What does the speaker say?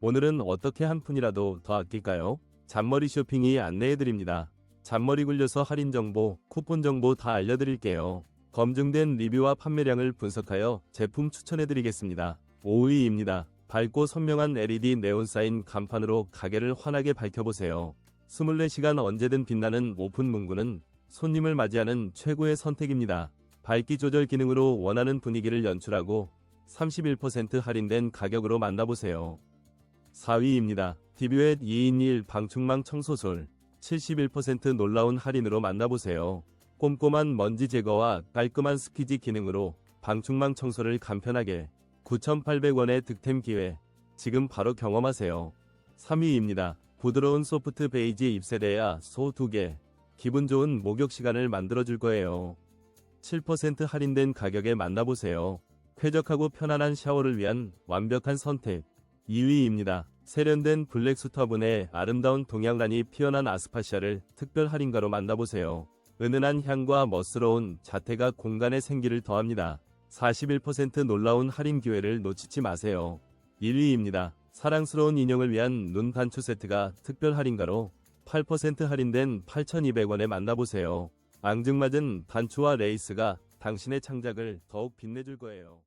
오늘은 어떻게 한 푼이라도 더 아낄까요? 잔머리 쇼핑이 안내해드립니다. 잔머리 굴려서 할인 정보, 쿠폰 정보 다 알려드릴게요. 검증된 리뷰와 판매량을 분석하여 제품 추천해드리겠습니다. 5위입니다. 밝고 선명한 LED 네온 사인 간판으로 가게를 환하게 밝혀보세요. 24시간 언제든 빛나는 오픈 문구는 손님을 맞이하는 최고의 선택입니다. 밝기 조절 기능으로 원하는 분위기를 연출하고 31% 할인된 가격으로 만나보세요. 4위입니다. 디뷰엣 2인 1 방충망 청소솔 71% 놀라운 할인으로 만나보세요. 꼼꼼한 먼지 제거와 깔끔한 스키지 기능으로 방충망 청소를 간편하게 9,800원의 득템 기회 지금 바로 경험하세요. 3위입니다. 부드러운 소프트 베이지 입세대야 소 2개 기분 좋은 목욕 시간을 만들어줄 거예요. 7% 할인된 가격에 만나보세요. 쾌적하고 편안한 샤워를 위한 완벽한 선택 2위입니다. 세련된 블랙 수터분의 아름다운 동양란이 피어난 아스파샤를 특별 할인가로 만나보세요. 은은한 향과 멋스러운 자태가 공간의 생기를 더합니다. 41% 놀라운 할인 기회를 놓치지 마세요. 1위입니다. 사랑스러운 인형을 위한 눈 단추 세트가 특별 할인가로 8% 할인된 8,200원에 만나보세요. 앙증맞은 단추와 레이스가 당신의 창작을 더욱 빛내줄 거예요.